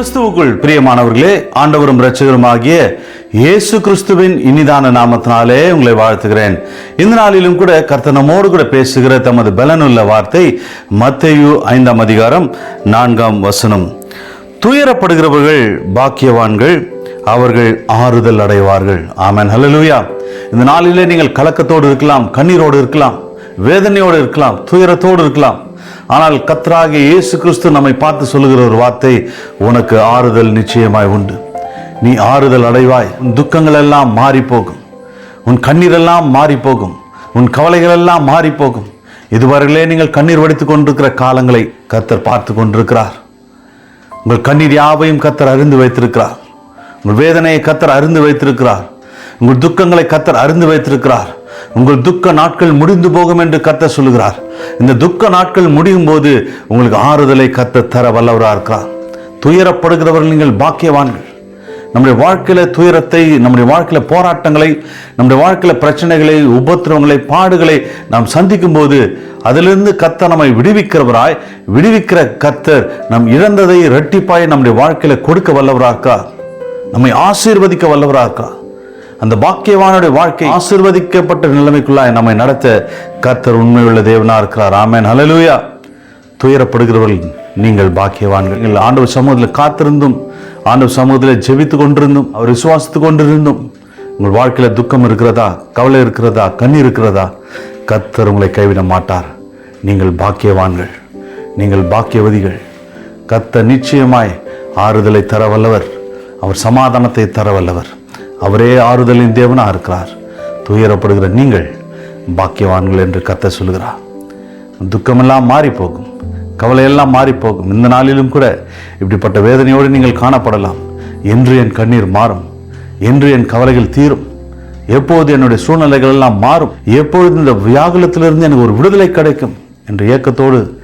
கிறிஸ்துவுக்குள் பிரியமானவர்களே ஆண்டவரும் இரட்சகருமாகிய இயேசு கிறிஸ்துவின் இனிதான நாமத்தினாலே உங்களை வாழ்த்துகிறேன். இந்த நாளிலும் கூட கர்த்தர் நம்மோடு கூட பேசுகிற தமது பலனுள்ள வார்த்தை மத்தையு ஐந்தாம் அதிகாரம் நான்காம் வசனம். துயரப்படுகிறவர்கள் பாக்கியவான்கள் அவர்கள் ஆறுதல் அடைவார்கள். ஆமன். ஹலலூயா இந்த நாளிலே நீங்கள் கலக்கத்தோடு இருக்கலாம் கண்ணீரோடு இருக்கலாம் வேதனையோடு இருக்கலாம் துயரத்தோடு இருக்கலாம். ஆனால் கத்ராகி இயேசு கிறிஸ்து நம்மை பார்த்து சொல்லுகிற ஒரு வார்த்தை உனக்கு ஆறுதல் நிச்சயமாய் உண்டு. நீ ஆறுதல் அடைவாய். உன் துக்கங்கள் எல்லாம் மாறி போகும் உன் கண்ணீரெல்லாம் மாறி போகும் உன் கவலைகள் எல்லாம் மாறி போகும் இதுவரையிலே நீங்கள் கண்ணீர் வடித்து கொண்டிருக்கிற காலங்களை கத்தர் பார்த்து கொண்டிருக்கிறார். உங்கள் கண்ணீர் யாவையும் கத்தர் அறிந்து வைத்திருக்கிறார். உங்கள் வேதனையை கத்தர் அறிந்து வைத்திருக்கிறார். உங்கள் துக்கங்களை கத்தர் அறிந்து வைத்திருக்கிறார். உங்கள் துக்க நாட்கள் முடிந்து போகும் என்று கத்த சொல்லுகிறார். இந்த துக்க நாட்கள் முடியும் போது உங்களுக்கு ஆறுதலை கத்த தர வல்லவராக இருக்கிறார். துயரப்படுகிறவர்கள் நீங்கள் பாக்கியவான்கள். நம்முடைய வாழ்க்கையில துயரத்தை நம்முடைய வாழ்க்கையில போராட்டங்களை நம்முடைய வாழ்க்கையில பிரச்சனைகளை உபத்திரவங்களை பாடுகளை நாம் சந்திக்கும் போது அதிலிருந்து கத்தர் நம்மை விடுவிக்கிறவராய் விடுவிக்கிற கத்தர் நம் இழந்ததை இரட்டிப்பாய் நம்முடைய வாழ்க்கையில கொடுக்க வல்லவராக்கா நம்மை ஆசீர்வதிக்க வல்லவராக்கா அந்த பாக்கியவானுடைய வாழ்க்கை ஆசீர்வதிக்கப்பட்ட நிலைமைக்குள்ளாய் நம்மை நடத்த கர்த்தர் உண்மையுள்ள தேவனா இருக்கிறார். ஆமேன். ஹலலூயா துயரப்படுகிறவர்கள் நீங்கள் பாக்கியவான்கள். நீங்கள் ஆண்டவர் சமூகத்தில் காத்திருந்தும் ஆண்டவர் சமூகத்தில் ஜெபித்து கொண்டிருந்தும் அவர் விசுவாசித்து கொண்டிருந்தும் உங்கள் வாழ்க்கையில் துக்கம் இருக்கிறதா கவலை இருக்கிறதா கண்ணி இருக்கிறதா கர்த்தர் உங்களை கைவிட மாட்டார். நீங்கள் பாக்கியவான்கள் நீங்கள் பாக்கியவதிகள். கத்த நிச்சயமாய் ஆறுதலை தர வல்லவர் அவர் சமாதானத்தை தர வல்லவர் அவரே ஆறுதலின் தேவனா இருக்கிறார். துயரப்படுகிற நீங்கள் பாக்கியவான்கள் என்று கத்த சொல்கிறார் துக்கமெல்லாம் மாறி போகும் கவலையெல்லாம் மாறி போகும் இந்த நாளிலும் கூட இப்படிப்பட்ட வேதனையோடு நீங்கள் காணப்படலாம். என்று என் கண்ணீர் மாறும். என்று என் கவலைகள் தீரும். எப்போது என்னுடைய சூழ்நிலைகள் எல்லாம் மாறும். எப்பொழுது இந்த வியாகுலத்திலிருந்து எனக்கு ஒரு விடுதலை கிடைக்கும் என்ற ஏக்கத்தோடு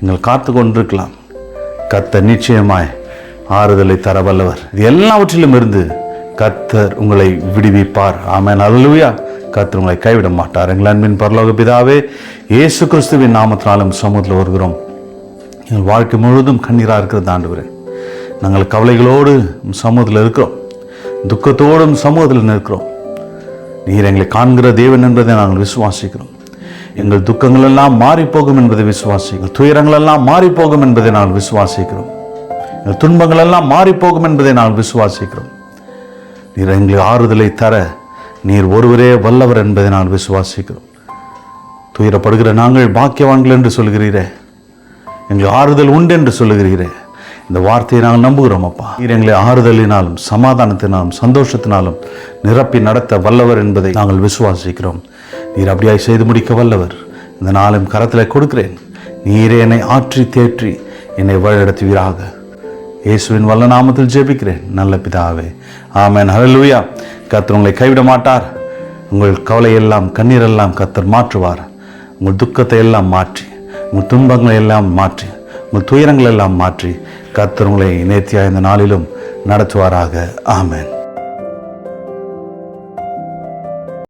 நீங்கள் காத்து கொண்டிருக்கலாம். கத்த நிச்சயமாய் ஆறுதலை தர வல்லவர் இது எல்லாவற்றிலும் இருந்து கத்தர் உங்களை விடுவிப்பார். ஆமேன். அல்லேலூயா கத்தர் உங்களை கைவிட மாட்டார். எங்கள் அன்பின் பரலோக பிதாவே இயேசு கிறிஸ்துவின் நாமத்தினாலும் சமூகத்தில் வருகிறோம். எங்கள் வாழ்க்கை முழுவதும் கண்ணீராக இருக்கிறது ஆண்டுகிறேன் நாங்கள் கவலைகளோடு சமூகத்தில் இருக்கிறோம். துக்கத்தோடும் சமூகத்தில் நிற்கிறோம். நீர் எங்களை காண்கிற தேவன் என்பதை நாங்கள் விசுவாசிக்கிறோம். எங்கள் துக்கங்கள் எல்லாம் மாறிப்போகும் என்பதை விசுவாசிக்கிறோம். துயரங்கள் எல்லாம் மாறிப்போகும் என்பதை நாங்கள் விசுவாசிக்கிறோம். எங்கள் துன்பங்கள் எல்லாம் மாறிப்போகும் என்பதை நாங்கள் விசுவாசிக்கிறோம். நீர் எங்களுக்கு ஆறுதலை தர நீர் ஒருவரே வல்லவர் என்பதை நான் விசுவாசிக்கிறோம். துயரப்படுகிற நாங்கள் பாக்கியவான்கள் என்று சொல்கிறீரே எங்களுக்கு ஆறுதல் உண்டு என்று சொல்லுகிறீரே. இந்த வார்த்தையை நாங்கள் நம்புகிறோம் அப்பா. நீர் எங்களை ஆறுதலினாலும் சமாதானத்தினாலும் சந்தோஷத்தினாலும் நிரப்பி நடத்த வல்லவர் என்பதை நாங்கள் விசுவாசிக்கிறோம். நீர் அப்படியாய் செய்து முடிக்க வல்லவர். இந்த நாளும் கரத்தில் கொடுக்கிறேன். நீரே என்னை ஆற்றி தேற்றி என்னை வழிநடத்துவீராக. இயேசுவின் வல்ல நாமத்தில் ஜெபிக்கிறேன். நல்ல பிதாவே. ஆமேன். ஹalleluya. கத்தர் உங்களை கைவிட மாட்டார். உங்கள் கவலையெல்லாம் கண்ணீரெல்லாம் கத்தர் மாற்றுவார். உங்கள் துக்கத்தை எல்லாம் மாற்றி உங்கள் துன்பங்களை எல்லாம் மாற்றி உங்கள் துயரங்கள் எல்லாம் மாற்றி கத்தர் உங்களை நேர்த்தியாக இந்த நாளிலும் நடத்துவாராக. ஆமேன்.